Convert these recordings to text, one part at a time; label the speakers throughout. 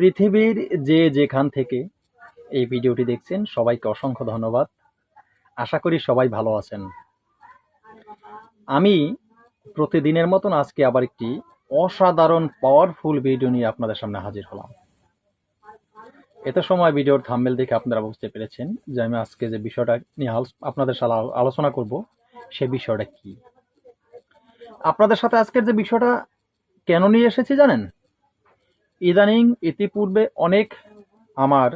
Speaker 1: পৃথিবীর যে যেখান থেকে এই ভিডিওটি দেখছেন, সবাইকে অসংখ্য ধন্যবাদ। আশা করি সবাই ভালো আছেন। আমি প্রতিদিনের মতন আজকে আবার একটি অসাধারণ পাওয়ারফুল ভিডিও নিয়ে আপনাদের সামনে হাজির হলাম। এত সময় ভিডিওর থাম্বেল দেখে আপনারা বুঝতে পেরেছেন যে আমি আজকে যে বিষয়টা নিয়ে আপনাদের সাথে আলোচনা করব, সে বিষয়টা কি? আপনাদের সাথে আজকের যে বিষয়টা কেন নিয়ে এসেছি জানেন? ইদানিং ইতিপূর্বে অনেক আমার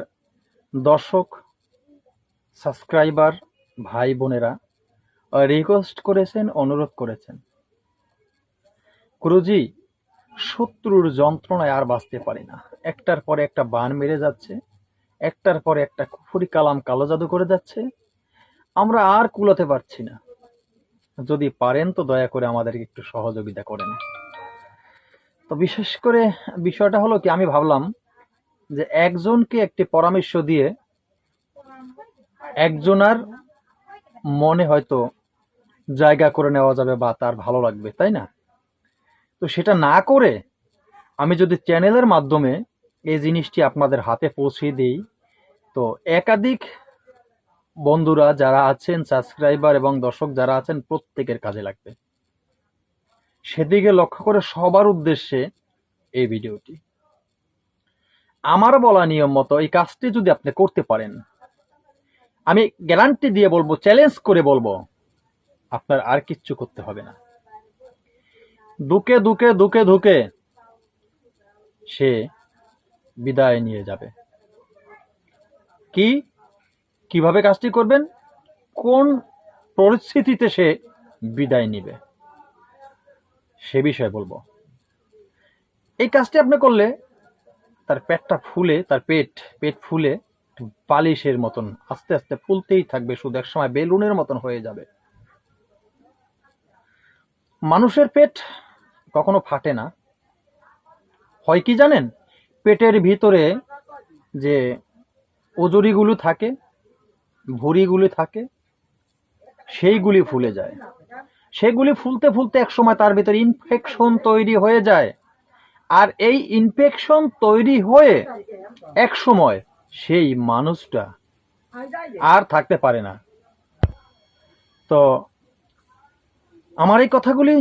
Speaker 1: দর্শক, সাবস্ক্রাইবার ভাই বোনেরা রিকোয়েস্ট করেছেন, অনুরোধ করেছেন। গুরুজি, শত্রুর যন্ত্রণায় আর বাঁচতে পারি না। একটার পরে একটা বান মেরে যাচ্ছে, একটার পরে একটা কুফুরি কালাম কালো জাদু করে যাচ্ছে। আমরা আর কুলাতে পারছি না। যদি পারেন তো দয়া করে আমাদেরকে একটু সহযোগিতা করেন তো বিশেষ করে বিষয়টা হলো কি, আমি ভাবলাম যে একজনকে একটি পরামর্শ দিয়ে একজনার মনে হয়তো জায়গা করে নেওয়া যাবে বা তার ভালো লাগবে, তাই না? তো সেটা না করে আমি যদি চ্যানেলের মাধ্যমে এই জিনিসটি আপনাদের হাতে পৌঁছে দিই, তো একাধিক বন্ধুরা যারা আছেন, সাবস্ক্রাইবার এবং দর্শক যারা আছেন, প্রত্যেকের কাজে লাগবে। সেদিকে লক্ষ্য করে সবার উদ্দেশ্যে এই ভিডিওটি। আমার বলা নিয়ম মতো এই কাজটি যদি আপনি করতে পারেন, আমি গ্যারান্টি দিয়ে বলব, চ্যালেঞ্জ করে বলব, আপনার আর কিচ্ছু করতে হবে না। দুকে দুকে দুকে ধুকে সে বিদায় নিয়ে যাবে। কি? কীভাবে কাজটি করবেন? কোন পরিস্থিতিতে সে বিদায় নিবে? সে বিষয়ে বলব। এই কাজটি আপনি করলে তার পেটটা ফুলে, তার পেট পেট ফুলে বালিশের মতন, আস্তে আস্তে ফুলতেই থাকবে, শুধু এক সময় বেলুনের মতন হয়ে যাবে। মানুষের পেট কখনো ফাটে না। হয় কি জানেন? পেটের ভিতরে যে ওজরিগুলো থাকে, ভুঁড়িগুলি থাকে, সেইগুলি ফুলে যায়। সেগুলি ফুলতে ফুলতে একসময় তার ভিতরে ইনফেকশন তৈরি হয়ে যায়। আর এই ইনফেকশন তৈরি হয়ে এক সময় সেই মানুষটা আর থাকতে পারে না। তো আমার এই কথাগুলি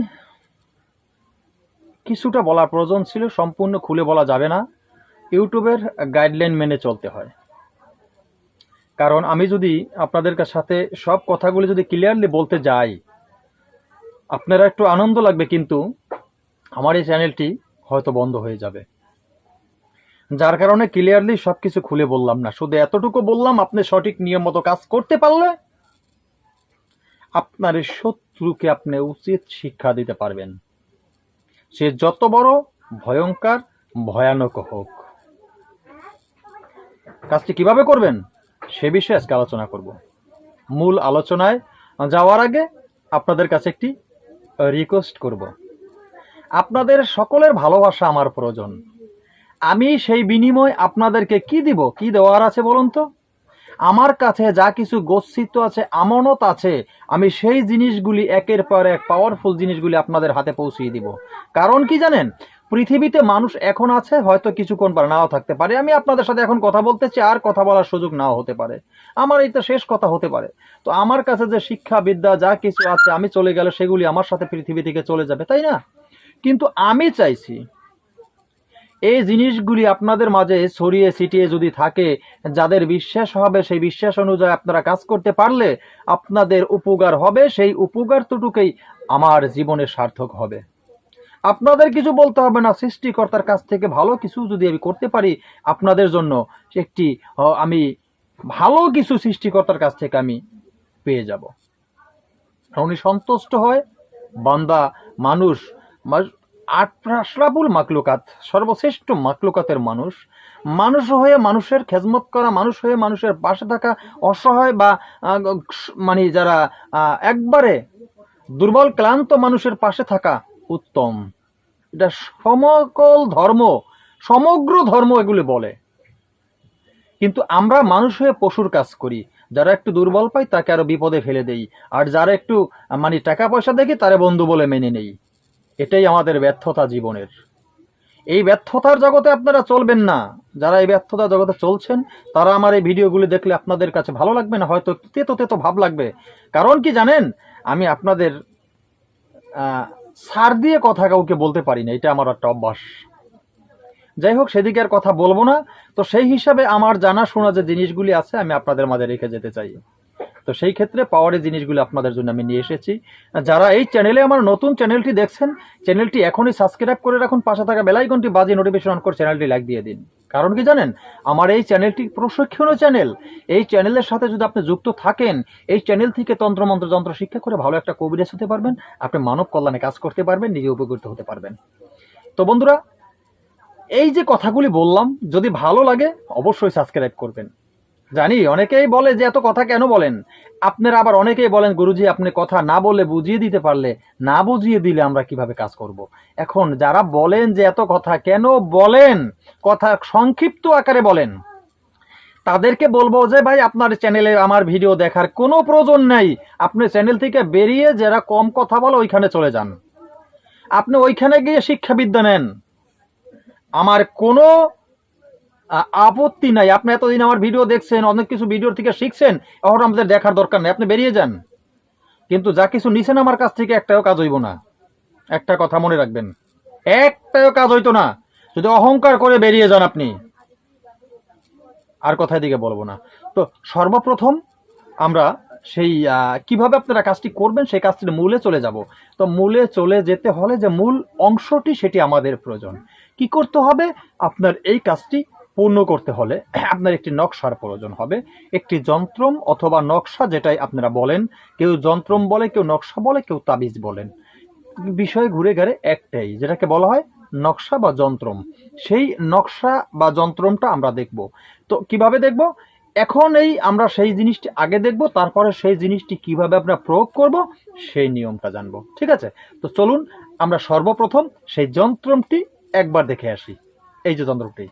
Speaker 1: কিছুটা বলার প্রয়োজন ছিল, সম্পূর্ণ খুলে বলা যাবে না। ইউটিউবের গাইডলাইন মেনে চলতে হয়। কারণ আমি যদি আপনাদের সাথে সব কথাগুলি যদি ক্লিয়ারলি বলতে যাই আপনারা একটু আনন্দ লাগবে, কিন্তু আমার এই চ্যানেলটি হয়তো বন্ধ হয়ে যাবে। যার কারণে ক্লিয়ারলি সব কিছু খুলে বললাম না। শুধু এতটুকু বললাম, আপনি সঠিক নিয়ম মতো কাজ করতে পারলে আপনার শত্রুকে আপনি উচিত শিক্ষা দিতে পারবেন। সে যত বড় ভয়ঙ্কর, ভয়ানক হোক। কাজটি কীভাবে করবেন? সে বিষয়ে আজকে আলোচনা করব। মূল আলোচনায় যাওয়ার আগে আপনাদের কাছে একটি রিকোয়েস্ট করব। আপনাদের সকলের ভালোবাসা আমার প্রয়োজন। আমি সেই বিনিময় আপনাদেরকে কি দিব, কি দেওয়ার আছে বলুন তো? আমার কাছে যা কিছু গচ্ছিত আছে, আমানত আছে, আমি সেই জিনিসগুলি একের পর এক পাওয়ারফুল জিনিসগুলি আপনাদের হাতে পৌঁছিয়ে দিব। কারণ কি জানেন? পৃথিবীতে মানুষ এখন আছে, হয়তো কিছুক্ষণ পর নাও থাকতে পারে। আমি আপনাদের সাথে এখন কথা বলতেছি আর কথা বলার সুযোগ নাও হতে পারে। আমার তো শেষ কথা হতে পারে। তো আমার কাছে যে শিক্ষা বিদ্যা যা কিছু আছে, আমি চলে গেলে সেগুলি আমার সাথে পৃথিবী থেকে চলে যাবে, তাই না? কিন্তু আমি চাইছি এই জিনিসগুলি আপনাদের মাঝে ছড়িয়ে ছিটিয়ে যদি থাকে, যাদের বিশ্বাস হবে, সেই বিশ্বাস অনুযায়ী আপনারা কাজ করতে পারলে আপনাদের উপকার হবে, সেই উপকার উপকারটুকুই আমার জীবনে সার্থক হবে। আপনাদের কিছু বলতে হবে না, সৃষ্টিকর্তার কাছ থেকে ভালো কিছু যদি আমি করতে পারি, আপনাদের জন্য একটি আমি ভালো কিছু সৃষ্টিকর্তার কাছ থেকে আমি পেয়ে যাব। উনি সন্তুষ্ট হয়, বান্দা, মানুষ আশরাফুল মাকলুকাত, সর্বশ্রেষ্ঠ মাকলুকাতের মানুষ। মানুষ হয়ে মানুষের খেজমত করা, মানুষ হয়ে মানুষের পাশে থাকা অসহায় বা মানে যারা একবারে দুর্বল, ক্লান্ত মানুষের পাশে থাকা উত্তম। এটা সমকল ধর্ম, সমগ্র ধর্ম এগুলি বলে। কিন্তু আমরা মানুষ হয়ে পশুর কাজ করি। যারা একটু দুর্বল পাই তাকে আরও বিপদে ফেলে দেই। আর যারা একটু মানে টাকা পয়সা দেখি তারা বন্ধু বলে মেনে নেই। এটাই আমাদের ব্যর্থতা জীবনের। এই ব্যর্থতার জগতে আপনারা চলবেন না। যারা এই ব্যর্থতার জগতে চলছেন, তারা আমার এই ভিডিওগুলি দেখলে আপনাদের কাছে ভালো লাগবে না, হয়তো তেতো তেতো ভাব লাগবে। কারণ কি জানেন? আমি আপনাদের সার দিয়ে কথা কাউকে বলতে পারি না, এটা আমার একটা অভ্যাস। যাই হোক, সেদিকে আর কথা বলব না। তো সেই হিসাবে আমার জানা শোনা যে জিনিসগুলি আছে, আমি আপনাদের মাঝে রেখে যেতে চাই। তো সেই ক্ষেত্রে পাওয়ারের জিনিসগুলো আপনাদের জন্য আমি নিয়ে এসেছি। যারা এই চ্যানেলে আমার নতুন চ্যানেলটি দেখছেন চ্যানেলটি এখনই সাবস্ক্রাইব করে রাখুন, পাশে থাকা বেলাইকনটি বাজে নোটিফিকেশন অন করে চ্যানেলটি লাইক দিয়ে দিন। কারণ কি জানেন, আমার এই চ্যানেলটি প্রশিক্ষণীয় চ্যানেল এই চ্যানেলের সাথে যদি আপনি যুক্ত থাকেন, এই চ্যানেল থেকে তন্ত্রমন্ত্র যন্ত্র শিক্ষা করে ভালো একটা কবিরাজ হতে পারবেন, আপনি মানব কল্যাণে কাজ করতে পারবেন, নিজে উপকৃত হতে পারবেন। তো বন্ধুরা, এই যে কথাগুলি বললাম, যদি ভালো লাগে, অবশ্যই সাবস্ক্রাইব করবেন। জানি, অনেকেই বলে যে এত কথা কেন বলেন? আপনারা আবার অনেকেই বলেন, গুরুজি, আপনি কথা না বলে বুঝিয়ে দিতে পারলে, না বুঝিয়ে দিলে আমরা কীভাবে কাজ করব। এখন যারা বলেন যে এত কথা কেন বলেন, কথা সংক্ষিপ্ত আকারে বলেন। তাদেরকে বলব যে, ভাই, আপনার চ্যানেলে আমার ভিডিও দেখার কোনো প্রয়োজন নেই। আপনি চ্যানেল থেকে বেরিয়ে যারা কম কথা বলে ওইখানে চলে যান। আপনি ওইখানে গিয়ে শিক্ষাবিদ্যা নেন। আমার কোনো আপত্তি নাই। আপনি এতদিন আমার ভিডিও দেখছেন, অনেক কিছু ভিডিওর থেকে শিখছেন, এখন আমাদের দেখার দরকার নেই। আপনি বেরিয়ে যান। কিন্তু যা কিছু নিছেন আমার কাছ থেকে, একটাও কাজ হইব না। একটা কথা মনে রাখবেন। একটাও কাজ হইতো না। যদি অহংকার করে বেরিয়ে যান আপনি। আর কথায় দিকে বলব না। তো সর্বপ্রথম আমরা সেই কীভাবে আপনারা কাজটি করবেন, সেই কাজটির মূলে চলে যাব। তো মূলে চলে যেতে হলে যে মূল অংশটি, সেটি আমাদের প্রয়োজন। কি করতে হবে? আপনার এই কাজটি পূর্ণ করতে হলে আপনার একটি নকশার প্রয়োজন হবে। একটি যন্ত্রম অথবা নকশা যেটাই আপনারা বলেন, কেউ যন্ত্রম বলে, কেউ নকশা বলে, কেউ তাবিজ বলেন। বিষয় ঘুরে গেলে একটাই, যেটাকে বলা হয় নকশা বা যন্ত্রম। সেই নকশা বা যন্ত্রমটা আমরা দেখব। তো কীভাবে দেখব? এখন এই আমরা সেই জিনিসটি আগে দেখব, তারপরে সেই জিনিসটি কীভাবে আমরা প্রয়োগ করব, সেই নিয়মটা জানব। ঠিক আছে? তো চলুন আমরা সর্বপ্রথম সেই যন্ত্রমটি একবার দেখে আসি। এই যে যন্ত্রটি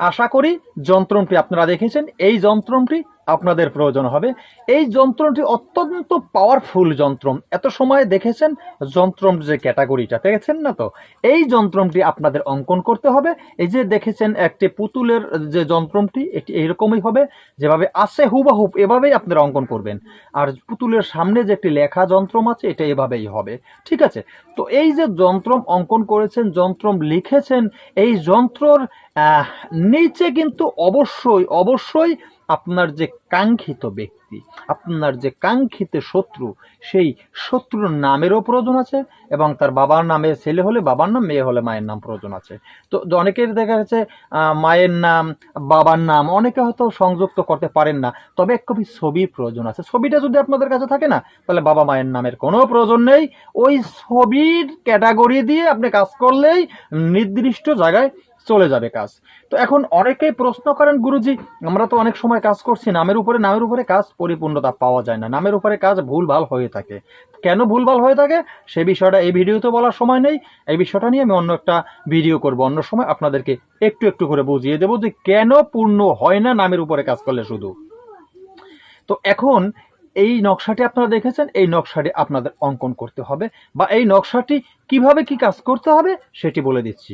Speaker 1: আশা করি যন্ত্রমটি আপনারা দেখেছেন। এই যন্ত্রটি আপনাদের প্রয়োজন হবে। এই যন্ত্রটি অত্যন্ত পাওয়ারফুল যন্ত্র এত সময় দেখেছেন যন্ত্রম যে ক্যাটাগরিটা দেখেছেন না তো? এই যন্ত্রটি আপনাদের অঙ্কন করতে হবে। এই যে দেখেছেন একটি পুতুলের যে যন্ত্রটি এটি এইরকমই হবে, যেভাবে আছে হুবাহুব এভাবেই আপনারা অঙ্কন করবেন। আর পুতুলের সামনে যে একটি লেখা যন্ত্রম আছে, এটা এভাবেই হবে। ঠিক আছে? তো এই যে যন্ত্রম অঙ্কন করেছেন, যন্ত্রম লিখেছেন, এই যন্ত্রর নিচে কিন্তু অবশ্যই অবশ্যই আপনার যে কাঙ্ক্ষিত ব্যক্তি, আপনার যে কাঙ্ক্ষিত শত্রু, সেই শত্রুর নামেরও প্রয়োজন আছে এবং তার বাবার নামে ছেলে হলে বাবার নাম, মেয়ে হলে মায়ের নাম প্রয়োজন আছে। তো অনেকের দেখা যাচ্ছে মায়ের নাম, বাবার নাম অনেকে হয়তো সংযুক্ত করতে পারেন না, তবে এক কপি ছবির প্রয়োজন আছে। ছবিটা যদি আপনাদের কাছে থাকে না, তাহলে বাবা মায়ের নামের কোনো প্রয়োজন নেই। ওই ছবির ক্যাটাগরি দিয়ে আপনি কাজ করলেই নির্দিষ্ট জায়গায় চলে যাবে কাজ। তো এখন অনেকেই প্রশ্ন করেন, গুরুজি, আমরা তো অনেক সময় কাজ করছি, নামের উপরে নামের উপরে কাজ পরিপূর্ণতা পাওয়া যায় না। নামের উপরে কাজ ভুলভাল হয়ে থাকে। কেন ভুলভাল হয়ে থাকে? সে বিষয়টা এই ভিডিওতে বলার সময় নেই। এই বিষয়টা নিয়ে আমি অন্য একটা ভিডিও করব। অন্য সময় আপনাদেরকে একটু একটু করে বুঝিয়ে দেবো যে কেন পূর্ণ হয় না নামের উপরে কাজ করলে শুধু। তো এখন এই নকশাটি আপনারা দেখেছেন, এই নকশাটি আপনাদের অঙ্কন করতে হবে বা এই নকশাটি কীভাবে কি কাজ করতে হবে সেটি বলে দিচ্ছি।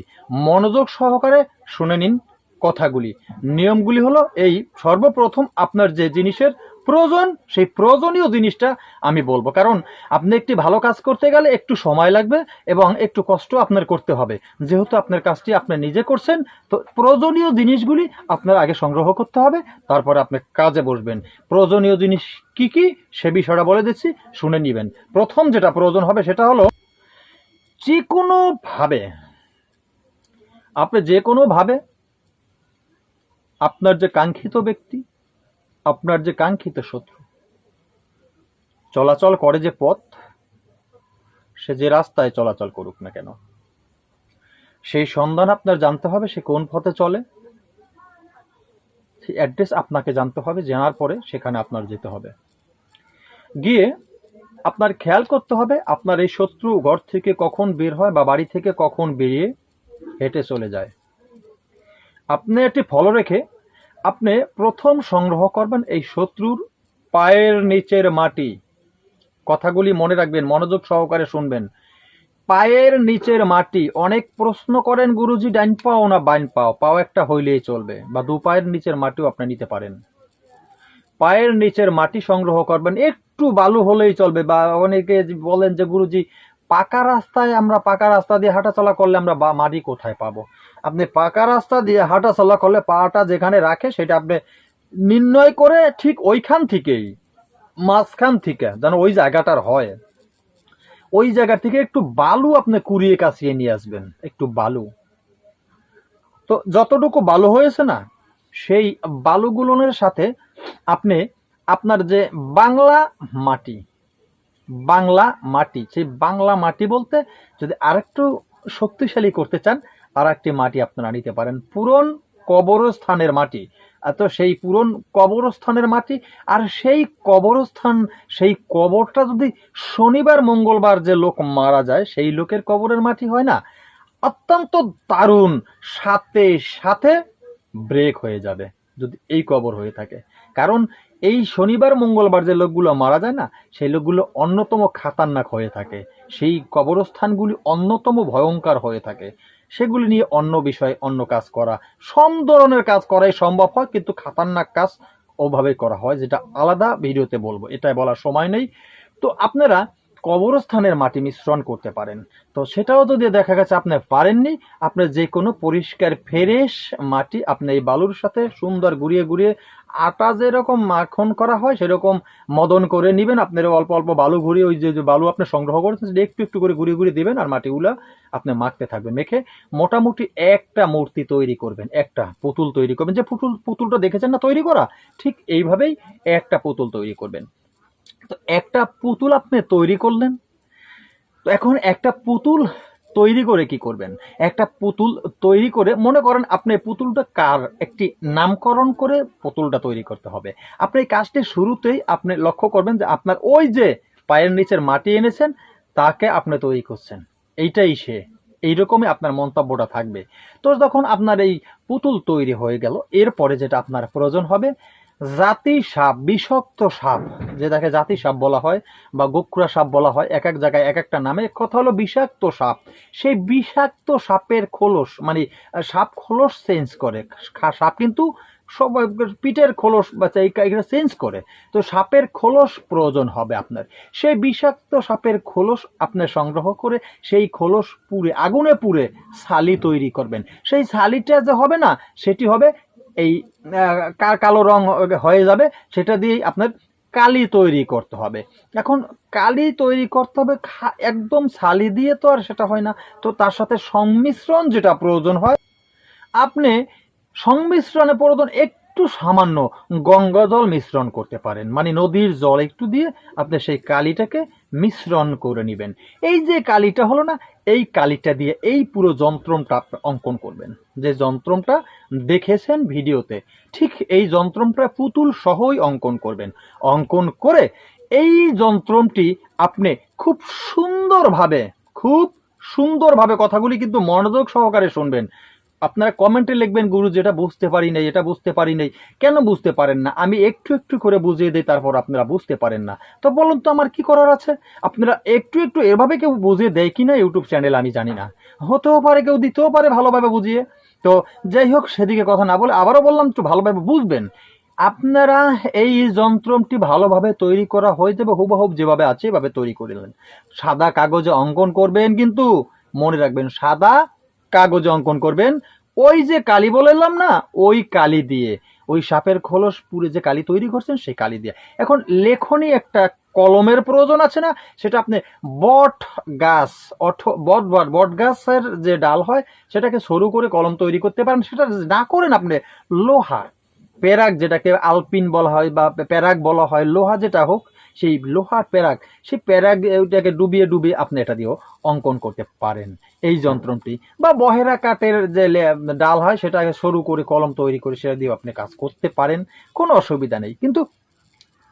Speaker 1: মনোযোগ সহকারে শুনে নিন কথাগুলি। নিয়মগুলি হলো এই, সর্বপ্রথম আপনার যে জিনিসের প্রয়োজন, সেই প্রয়োজনীয় জিনিসটা আমি বলব। কারণ আপনি একটি ভালো কাজ করতে গেলে একটু সময় লাগবে এবং একটু কষ্ট আপনার করতে হবে। যেহেতু আপনার কাজটি আপনি নিজে করছেন, তো প্রয়োজনীয় জিনিসগুলি আপনার আগে সংগ্রহ করতে হবে, তারপরে আপনি কাজে বসবেন। প্রয়োজনীয় জিনিস কি কি, সে বিষয়টা বলে দিচ্ছি, শুনে নেবেন। প্রথম যেটা প্রয়োজন হবে সেটা হলো যে কোনোভাবে আপনি যে কোনোভাবে আপনার যে কাঙ্ক্ষিত ব্যক্তি আপনার যে কাঙ্ক্ষিত শত্রু। চলাচল করে যে পথ, সে যে রাস্তায় চলাচল করুক না কেন। সেই সন্ধান আপনার জানতে হবে, সে কোন পথে চলে। সেই অ্যাড্রেস আপনাকে জানতে হবে, জানার পরে সেখানে আপনার যেতে হবে। গিয়ে আপনার খেয়াল করতে হবে, আপনার এই শত্রু ঘর থেকে কখন বের হয় বা বাড়ি থেকে কখন বেরিয়ে হেঁটে চলে যায়। আপনি একটি ফলো রেখে আপনি প্রথম সংগ্রহ করবেন এই শত্রুর পায়ের নিচের মাটি। কথাগুলি মনে রাখবেন, মনোযোগ সহকারে শুনবেন। পায়ের নিচের মাটি, অনেক প্রশ্ন করেন গুরুজি, ডাইন পাও না বাইন পাও? পাও একটা হইলেই চলবে, বা দু পায়ের নিচের মাটিও আপনি নিতে পারেন। পায়ের নিচের মাটি সংগ্রহ করবেন, একটু বালু হলেই চলবে, বা অনেকে বলেন যে, গুরুজি, পাকা রাস্তায় আমরা, পাকা রাস্তা দিয়ে হাঁটাচলা করলে আমরা বা, মাটি কোথায় পাবো? আপনি পাকা রাস্তা দিয়ে হাঁটা চলা করলে পাটা যেখানে রাখে সেটা আপনি নির্ণয় করে ঠিক ওইখান থেকেই, মাঝখান থেকে যেন ওই জায়গাটার হয়। ওই জায়গা থেকে একটু বালু আপনি কুড়িয়ে কাছিয়ে নিয়ে আসবেন, একটু বালু। তো যতটুকু বালু হয়েছে না, সেই বালুগুলোনের সাথে আপনি আপনার যে বাংলা মাটি বাংলা মাটি, সেই বাংলা মাটি বলতে যদি আরেকটু শক্তিশালী করতে চান আর একটি মাটি আপনারা নিতে পারেন। পুরন কবরস্থানের মাটি। তো সেই পুরন কবরস্থানের মাটি, আর সেই কবরস্থান, সেই কবরটা যদি শনিবার, মঙ্গলবার যে লোক মারা যায়, সেই লোকের কবরের মাটি হয় না। অত্যন্ত দারুণ, সাথে সাথে ব্রেক হয়ে যাবে, যদি এই কবর হয়ে থাকে। কারণ এই শনিবার, মঙ্গলবার যে লোকগুলো মারা যায় না, সেই লোকগুলো অন্যতম খাতারনাক হয়ে থাকে। সেই কবরস্থানগুলি অন্যতম ভয়ঙ্কর হয়ে থাকে। সেগুলি নিয়ে অন্য বিষয়ে অন্য কাজ করা। সব ধরনের কাজ করাই সম্ভব হয়, কিন্তু খাতারনাক কাজ ওভাবে করা হয়, যেটা আলাদা ভিডিওতে বলব। এটাই বলার সময় নেই। তো আপনারা কবরস্থানের মাটি মিশ্রণ করতে পারেন। তো সেটাও যদি দেখা গেছে আপনি পারেননি, আপনি যে কোনো পরিষ্কার ফ্রেশ মাটি আপনি এই বালুর সাথে সুন্দর গুড়িয়ে গুড়িয়ে আটা যেরকম মাখন করা হয়, সেরকম মদন করে নেবেন। আপনার অল্প অল্প বালু ঘুরিয়ে ওই যে বালু আপনি সংগ্রহ করেছেন, সেটা একটু একটু করে ঘুরিয়ে ঘুরিয়ে দেবেন আর মাটিগুলা আপনি মাখতে থাকবেন। মেখে মোটামুটি একটা মূর্তি তৈরি করবেন, একটা পুতুল তৈরি করবেন। যে পুতুল, পুতুলটা দেখেছেন না তৈরি করা? ঠিক এইভাবেই একটা পুতুল তৈরি করবেন। তো একটা পুতুল আপনি তৈরি করলেন। তো এখন একটা পুতুল তৈরি করে কি করবেন? একটা পুতুল তৈরি করে, মনে করেন আপনি পুতুলটা কার? একটি নামকরণ করে পুতুলটা তৈরি করতে হবে। আপনি এই কাজটি শুরুতেই আপনি লক্ষ্য করবেন যে আপনার ওই যে পায়ের নিচের মাটি এনেছেন, তাকে আপনি তৈরি করছেন। এইটাই সে। এইরকমই আপনার মন্তব্যটা থাকবে। তো যখন আপনার এই পুতুল তৈরি হয়ে গেল, এরপরে যেটা আপনার প্রয়োজন হবে জাতি সাপ বিষাক্ত সাপ, যেটাকে জাতি সাপ বলা হয় বা গোকুড়া সাপ বলা হয় এক এক জায়গায় এক একটা নামে। কথা হলো বিষাক্ত সাপ। সেই বিষাক্ত সাপের খোলস মানে সাপ খোলস চেঞ্জ করে। সাপ কিন্তু সব, পিঠের খোলস বা এগুলো চেঞ্জ করে। তো সাপের খোলস প্রয়োজন হবে আপনার। সেই বিষাক্ত সাপের খোলস আপনি সংগ্রহ করে সেই খোলস পুড়ে, আগুনে পুড়ে ছালি তৈরি করবেন। সেই ছালিটা যে হবে না, সেটি হবে এই কালো রং হয়ে যাবে সেটা দিয়েই আপনার কালি তৈরি করতে হবে। এখন কালি তৈরি করতে হবে একদম ছালি দিয়ে তো আর সেটা হয় না। তো তার সাথে সংমিশ্রণ যেটা প্রয়োজন হয়, আপনি সংমিশ্রণে প্রয়োজন একটু সামান্য গঙ্গা জল মিশ্রণ করতে পারেন। মানে নদীর জল একটু দিয়ে আপনি সেই কালিটাকে মিশ্রণ করে নেবেন। এই যে কালিটা হলো না, এই কালিটা দিয়ে এই পুরো যন্ত্রমটা অঙ্কন করবেন। যে যন্ত্রমটা দেখেছেন ভিডিওতে, ঠিক এই যন্ত্রমটা পুতুল সহই অঙ্কন করবেন। অঙ্কন করে এই যন্ত্রমটি আপনি খুব সুন্দরভাবে খুব সুন্দরভাবে কথাগুলি কিন্তু মনোযোগ সহকারে শুনবেন। আপনারা কমেন্টে লিখবেন, গুরু, যেটা বুঝতে পারি নাই, এটা বুঝতে পারি নাই। কেন বুঝতে পারেন না? আমি একটু একটু করে বুঝিয়ে দিই, তারপর আপনারা বুঝতে পারেন না। তো বলুন তো, আমার কি করার আছে? আপনারা একটু একটু এভাবে কেউ বুঝিয়ে দেয় কি না ইউটিউব চ্যানেল আমি জানি না। হতেও পারে, কেউ দিতেও পারে ভালোভাবে বুঝিয়ে। তো যাই হোক, সেদিকে কথা না বলে আবারও বললাম, একটু ভালোভাবে বুঝবেন। আপনারা এই যন্ত্রটি ভালোভাবে তৈরি করা হয়ে যাবে হুবহুব যেভাবে আছে, এভাবে তৈরি করে নেবেন সাদা কাগজে অঙ্কন করবেন, কিন্তু মনে রাখবেন, সাদা কাগজে অঙ্কন করবেন। ওই যে কালি বললাম না, ওই কালি দিয়ে। ওই সাপের খোলস পুরে যে কালি তৈরি করছেন, সেই কালি দিয়ে। এখন লেখনি একটা কলমের প্রয়োজন আছে না, সেটা আপনি বট গাছ অঠ বট বট বট গাছের যে ডাল হয়, সেটাকে সরু করে কলম তৈরি করতে পারেন। সেটা না করেন আপনি, লোহা প্যারাক যেটাকে আলপিন বলা হয় বা প্যারাক বলা হয়, লোহা যেটা হোক সেই লোহার প্যারাক সেই প্যারাক ওইটাকে ডুবিয়ে ডুবিয়ে আপনি এটা দিয়েও অঙ্কন করতে পারেন। এই যন্ত্রটি বা বহেরা কাঠের যে ডাল হয়, সেটাকে সরু করে কলম তৈরি করে সেটা দিয়েও আপনি কাজ করতে পারেন, কোনো অসুবিধা নেই। কিন্তু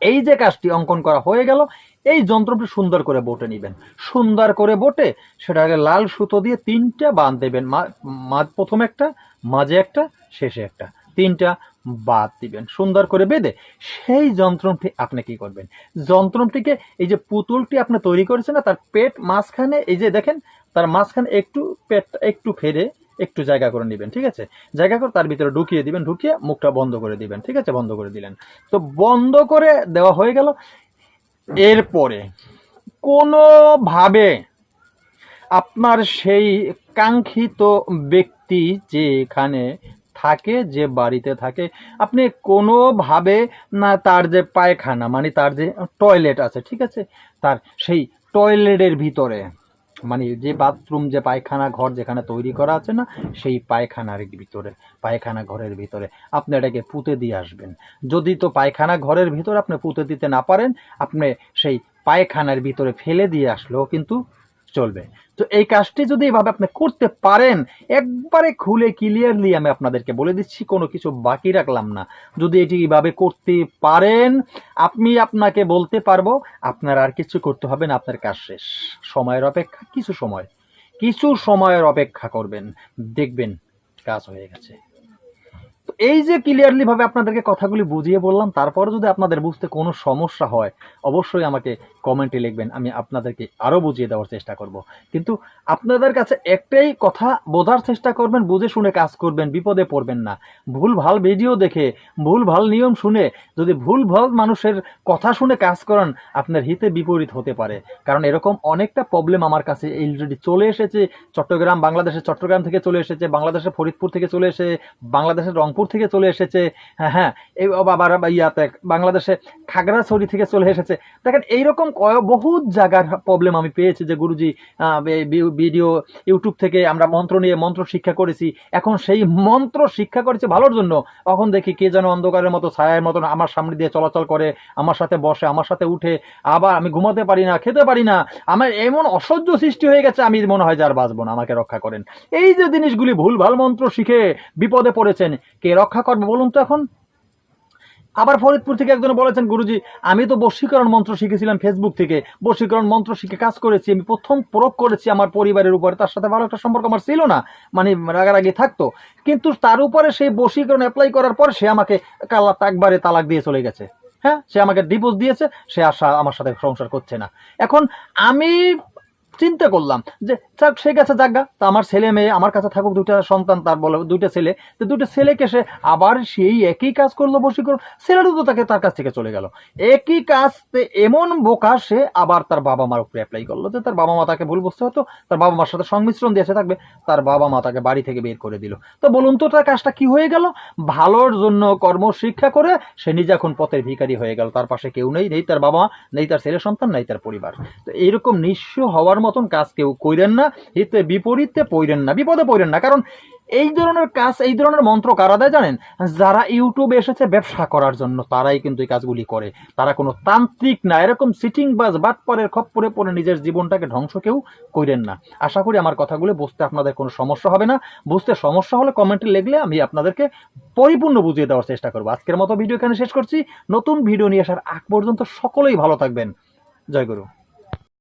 Speaker 1: এই যে কাজটি অঙ্কন করা হয়ে গেল, এই যন্ত্রটি সুন্দর করে বটে নেবেন। সুন্দর করে বটে, সেটাকে লাল সুতো দিয়ে তিনটা বাঁধ দেবেন প্রথমে একটা, মাঝে একটা, শেষে একটা। তিনটা বাদ দিবেন, সুন্দর করে বেঁধে সেই যন্ত্রটি আপনি কি করবেন? যন্ত্রটিকে এই যে পুতুলটি আপনি তৈরি করেছেন না, তার পেট মাঝখানে, এই যে দেখেন, তার মাঝখানে একটু পেট একটু ফেরে একটু জায়গা করে নেবেন, ঠিক আছে? জায়গা করে তার ভিতরে ঢুকিয়ে দিবেন, ঢুকিয়ে মুখটা বন্ধ করে দিবেন, ঠিক আছে? বন্ধ করে দিলেন। তো বন্ধ করে দেওয়া হয়ে গেল। এরপরে কোনোভাবে আপনার সেই কাঙ্ক্ষিত ব্যক্তি যেখানে থাকে, যে বাড়িতে থাকে, আপনি কোনোভাবে না তার যে পায়খানা মানে তার যে টয়লেট আছে, ঠিক আছে? তার সেই টয়লেটের ভিতরে মানে যে বাথরুম যে পায়খানা ঘর যেখানে তৈরি করা আছে না, সেই পায়খানার ভিতরে, পায়খানা ঘরের ভিতরে আপনি এটাকে পুঁতে দিয়ে আসবেন। যদি তো পায়খানা ঘরের ভিতরে আপনি পুঁতে দিতে না পারেন, আপনি সেই পায়খানার ভিতরে ফেলে দিয়ে আসলেও কিন্তু চলবে। তো এই কাজটি যদি এভাবে আপনি করতে পারেন, একবারে খুলে ক্লিয়ারলি আমি আপনাদেরকে বলে দিচ্ছি, কোনো কিছু বাকি রাখলাম না। যদি এটি এভাবে করতে পারেন, আমি আপনাকে বলতে পারব, আপনার আর কিছু করতে হবে না, আপনার কাজ শেষ। সময়ের অপেক্ষা, কিছু সময়। কিছু সময়ের অপেক্ষা করবেন। দেখবেন, কাজ হয়ে গেছে। এই যে ক্লিয়ারলি ভাবে আপনাদেরকে কথাগুলি বুঝিয়ে বললাম, তারপরে যদি আপনাদের বুঝতে কোনো সমস্যা হয়, অবশ্যই আমাকে কমেন্টে লিখবেন, আমি আপনাদেরকে আরও বুঝিয়ে দেওয়ার চেষ্টা করব। কিন্তু আপনাদের কাছে একটাই কথা বোঝার চেষ্টা করবেন, বুঝে শুনে কাজ করবেন, বিপদে পড়বেন না। ভুল ভালো ভিডিও দেখে ভুল ভালো নিয়ম শুনে, যদি ভুল ভালো মানুষের কথা শুনে কাজ করেন, আপনার হিতে বিপরীত হতে পারে। কারণ এরকম অনেকটা প্রবলেম আমার কাছে অলরেডি চলে এসেছে, চট্টগ্রাম, বাংলাদেশের চট্টগ্রাম থেকে চলে এসেছে, বাংলাদেশের ফরিদপুর থেকে চলে এসে, বাংলাদেশের রংপুর থেকে চলে এসেছে হ্যাঁ হ্যাঁ এই আবার ইয়াতে, বাংলাদেশে খাগড়াছড়ি থেকে চলে এসেছে। দেখেন, এইরকম কয়- বহু জায়গার প্রবলেম আমি পেয়েছি যে গুরুজি ভিডিও ইউটিউব থেকে আমরা মন্ত্র নিয়ে মন্ত্র শিক্ষা করেছি। এখন সেই মন্ত্র শিক্ষা করেছে ভালোর জন্য। তখন দেখি কে যেন অন্ধকারের মতো, ছায়ার মতন আমার সামনে দিয়ে চলাচল করে, আমার সাথে বসে, আমার সাথে উঠে, আবার আমি ঘুমাতে পারি না, খেতে পারি না। আমার এমন অসহ্য সৃষ্টি হয়ে গেছে, আমি মনে হয় যে আর বাঁচবো না, আমাকে রক্ষা করেন। এই যে জিনিসগুলি ভুল ভালো মন্ত্র শিখে বিপদে পড়েছেন, কে রক্ষা করবে, বলুন তো এখন। আবার ফরিদপুর থেকে একজন বলেছেন, গুরুজি, আমি তো বশীকরণ মন্ত্র শিখেছিলাম ফেসবুক থেকে। বশীকরণ মন্ত্র শিখে কাজ করেছি, আমি প্রথম প্রয়োগ করেছি আমার পরিবারের উপরে। তার সাথে ভালো একটা সম্পর্ক আমার ছিল না মানে রাগারাগি থাকতো। কিন্তু তার উপরে সেই বশীকরণ অ্যাপ্লাই করার পর সে আমাকে কাল্লা একবারে তালাক দিয়ে চলে গেছে। হ্যাঁ সে আমাকে ডিভোর্স দিয়েছে, সে আশা আমার সাথে সংসার করছে না। এখন আমি চিন্তা করলাম যে, যাক, সে গেছে জাগা তা আমার ছেলে মেয়ে, আমার কাছে থাকুক দুইটা সন্তান, তার বলে, দুইটা ছেলে। তো দুইটা ছেলেকে সে আবার সেই একই কাজ করল, বশীকরণ। ছেলেরও তো তাকে তার কাছ থেকে চলে গেল। একই কাজ এমন বোকা সে আবার তার বাবা মার উপরে অ্যাপ্লাই করল যে, তার বাবা মা তাকে ভুল বুঝতে হতো, তার বাবা মার সাথে সংমিশ্রণ দিয়েছে থাকবে, তার বাবা মা তাকে বাড়ি থেকে বের করে দিল। তো বলুন তো, তার কাজটা কি হয়ে গেল? ভালোর জন্য কর্ম শিক্ষা করে সে নিজে এখন পথের ভিখারি হয়ে গেল। তার পাশে কেউ নেই নেই তার বাবা নেই তার ছেলে সন্তান, নেই তার পরিবার। তো এইরকম নিঃস্ব হওয়ার মতন কাজ কেউ কইরেন না, হিতে বিপরীতে পড়েন না, বিপদে পড়েন না। কারণ এই ধরনের কাজ, এই ধরনের মন্ত্র কারা দেয় জানেন? যারা ইউটিউবে এসেছে ব্যবসা করার জন্য, তারাই কিন্তু এই কাজগুলি করে। তারা কোনো তান্ত্রিক না, এরকম সিটিং বাজ, বাটপরের খপ্পরে পড়ে নিজের জীবনটাকে ধ্বংস কেউ করেন না। আশা করি আমার কথাগুলো বুঝতে আপনাদের কোনো সমস্যা হবে না। বুঝতে সমস্যা হলে কমেন্টে লিখলে আমি আপনাদেরকে পরিপূর্ণ বুঝিয়ে দেওয়ার চেষ্টা করব। আজকের মতো ভিডিও এখানে শেষ করছি। নতুন ভিডিও নিয়ে আসার আগ পর্যন্ত সকলেই ভালো থাকবেন। জয় গুরু।